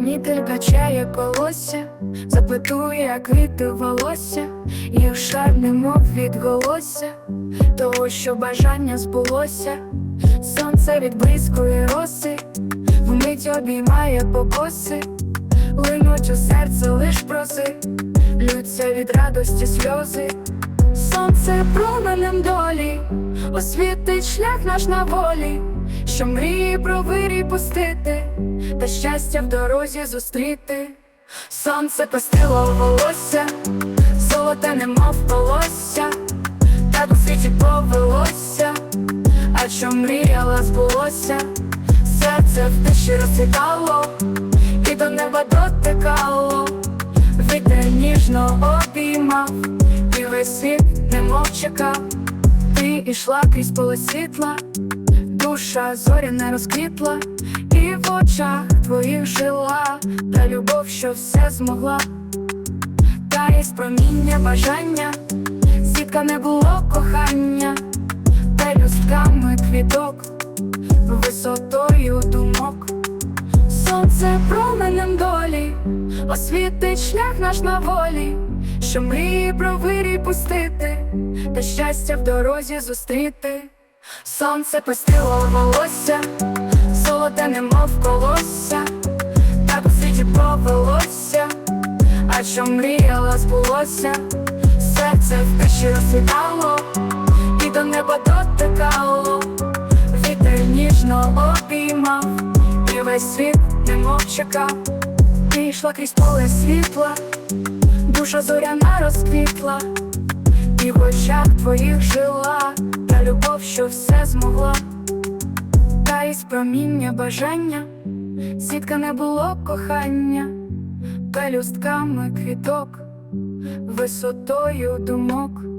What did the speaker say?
Нітель качає колосся, заплетує квіти волосся, їх шар немов відголосся, того, що бажання збулося, сонце відблискує роси, вмить обіймає покоси, линуть у серце лиш проси, лються від радості сльози, сонце променем долі, освітить шлях наш на волі, що мрії про вирій пустити, та щастя в дорозі зустріти. Сонце пестило волосся, золоте немов волосся, так у світі повелося, а що мріяла збулося, серце в тиші розцвітало, і до неба дотикало, вітер ніжно обіймав, і весь світ немов чекав, ти ішла крізь поле душа зоря не розквітла, і в очах твоїх жила та любов, що все змогла, та із проміння бажання, сітка не було кохання, пелюстками квіток, висотою думок. Сонце променем долі, освітить шлях наш на волі, що мрії про вирій пустити, та щастя в дорозі зустріти. Сонце пестило волосся, золоте немов колосся, так у світі повелося, а що мріяла збулося, серце в тиші розсвітало, і до неба дотикало, вітер ніжно обіймав, і весь світ немов чекав, ти йшла крізь поле світла, душа зоряна розквітла, і в очах твоїх жила, любов, що все змогла, та із проміння бажання, сітка не було кохання, пелюстками квіток, висотою думок.